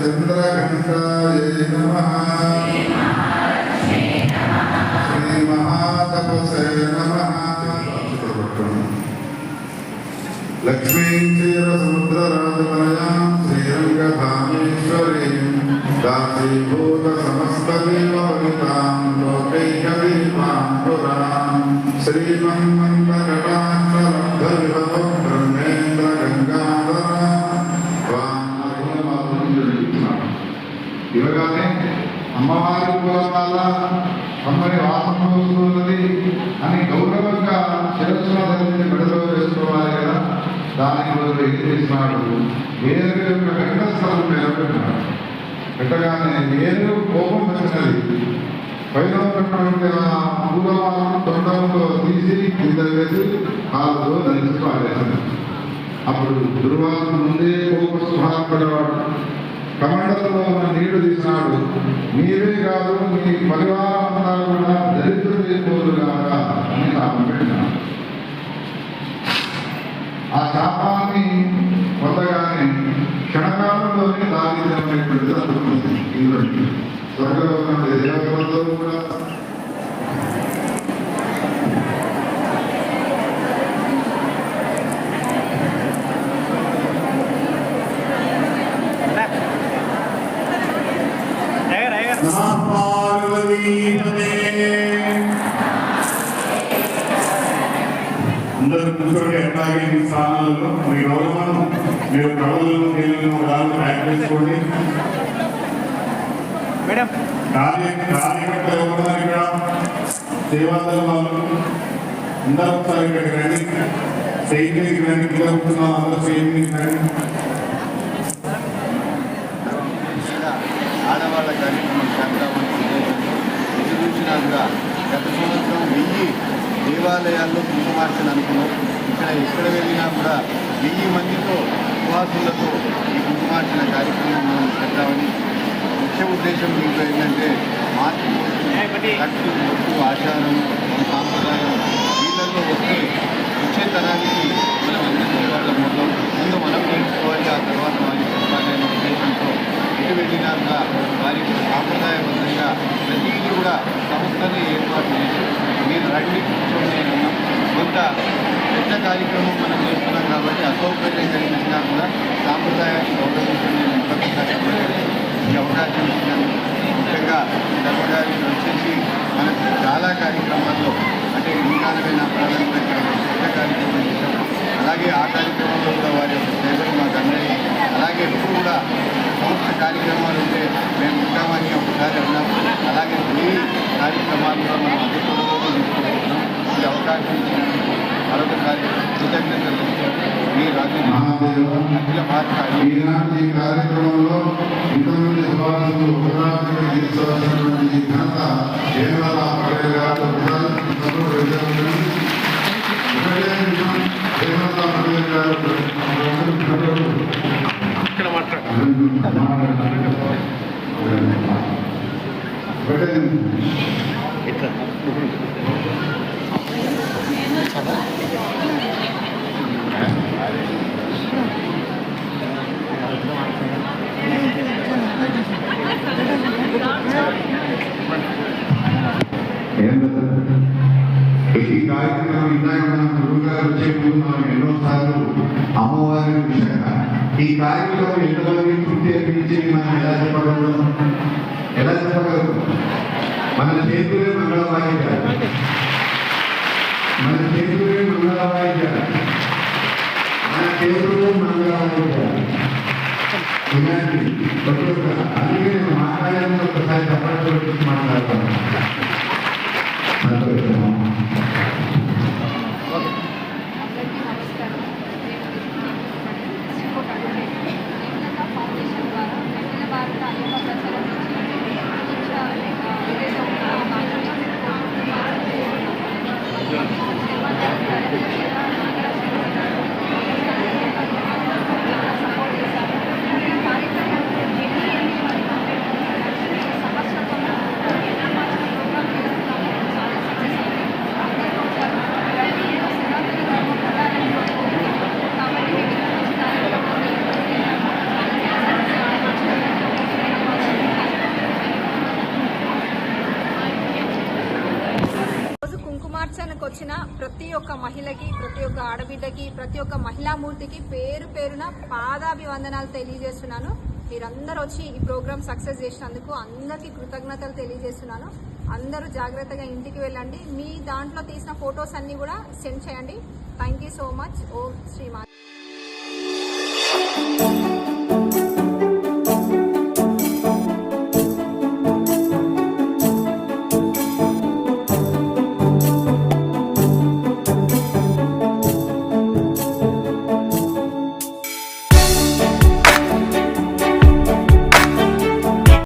चंद्रघंटाय नमः श्री महातपसे नमः लक्ष्मीं क्षीरसमुद्रराजमयां श्रीरङ्गधामेश्वरीं दासीभूतसमस्तदेववनितां लोकैकदीपां पुरां श्रीमन् అమ్మవారి పూలమాల అమ్మని వాసన వస్తున్నది అని గౌరవంగా శిరస్సున ధరించి మెడలో వేసుకోవాలి కదా. దానికి బదులు ఏం చేసినాడు ఏరు యొక్క వెంకటస్థలం నిలబెట్టినాడు పెట్టగానే ఏరు కోపం వచ్చినది. పైన ఉన్నటువంటి ఆ తొండంలో తీసి కింద వేసి కాళ్ళతో ధరించి పారేసింది అప్పుడు దుర్వాసన ముందే కోప స్వభావపడేవాడు కమండలంలో ఉన్న నీళ్ళు తీసినాడు. మీరే కాదు మీ పరివారం అంతా కూడా దరిద్రం చేసుకోదు కాక అని నాకు పెట్టినాడు ఆ శాపాన్ని పొందగానే క్షణకాలంలోనే దారిద్ర్యం అనేటువంటిది అందుకుంది స్వర్గంలో దేవతలతో కూడా అందరూ కూర్చోండి ఎట్లాగే మీ స్థానాలలో మీ రోజులను మీరు కళలను నీళ్ళను రాళ్ళు ప్యాక్ చేసుకోండి. మేడం. కార్య కార్యకర్తలు ఎవరున్నారు ఇక్కడ? వాళ్ళు. అందరూ ఒకసారి ఇక్కడికి రండి. సైన్యానికి రండి. కింద కూర్చున్నాం అందరూ సైన్యానికి రండి. కుంకుమార్చన అనుకున్నాం ఇక్కడ ఎక్కడ వెళ్ళినా కూడా వెయ్యి మందితో ఉపవాసులతో ఈ కుంకుమార్చన కార్యక్రమం మనం చేద్దామని ముఖ్య ఉద్దేశం దీంట్లో ఏంటంటే మార్పు కట్టు ముట్టు ఆచారం కార్యక్రమాలు ఉంటే మేము ఉంటామని ఒకసారి అన్నాం అలాగే మీ కార్యక్రమాల్లో మనం అధికారులతో తీసుకుంటున్నాం ఈ అవకాశం మరొకసారి కృతజ్ఞతలు మీ రాజు అఖిల భారత ఈనాటి కార్యక్రమంలో ఇంతమంది సభాసులు ఒకదానికి తీసుకోవాల్సినటువంటి ఈ ఘనత కేవల పటేల్ గారు ஆட்களை மாற்ற Thank you. కార్యక్రమం ఇందాక మన గురువు గారు వచ్చే ముందు మనం ఎన్నోసార్లు అమ్మవారి విషయంగా ఈ కార్యక్రమం ఎంతమంది తృప్తి అనిపించి మనం ఎలా చెప్పగలం ఎలా చెప్పగలుగుతాం మన చేతులే మంగళ వాయిద్యాలు మన చేతులే మంగళ వాయిద్యాలు మన చేతులే మంగళ వాయిద్యాలు ఇలాంటి ముందుకు వచ్చిన ప్రతి ఒక్క మహిళకి ప్రతి ఒక్క ఆడబిడ్డకి ప్రతి ఒక్క మహిళామూర్తికి పేరు పేరున పాదాభివందనాలు తెలియజేస్తున్నాను. మీరందరూ వచ్చి ఈ ప్రోగ్రామ్ సక్సెస్ చేసినందుకు అందరికీ కృతజ్ఞతలు తెలియజేస్తున్నాను. అందరూ జాగ్రత్తగా ఇంటికి వెళ్ళండి. మీ దాంట్లో తీసిన ఫొటోస్ అన్ని కూడా సెండ్ చేయండి. Thank so much Om Shriman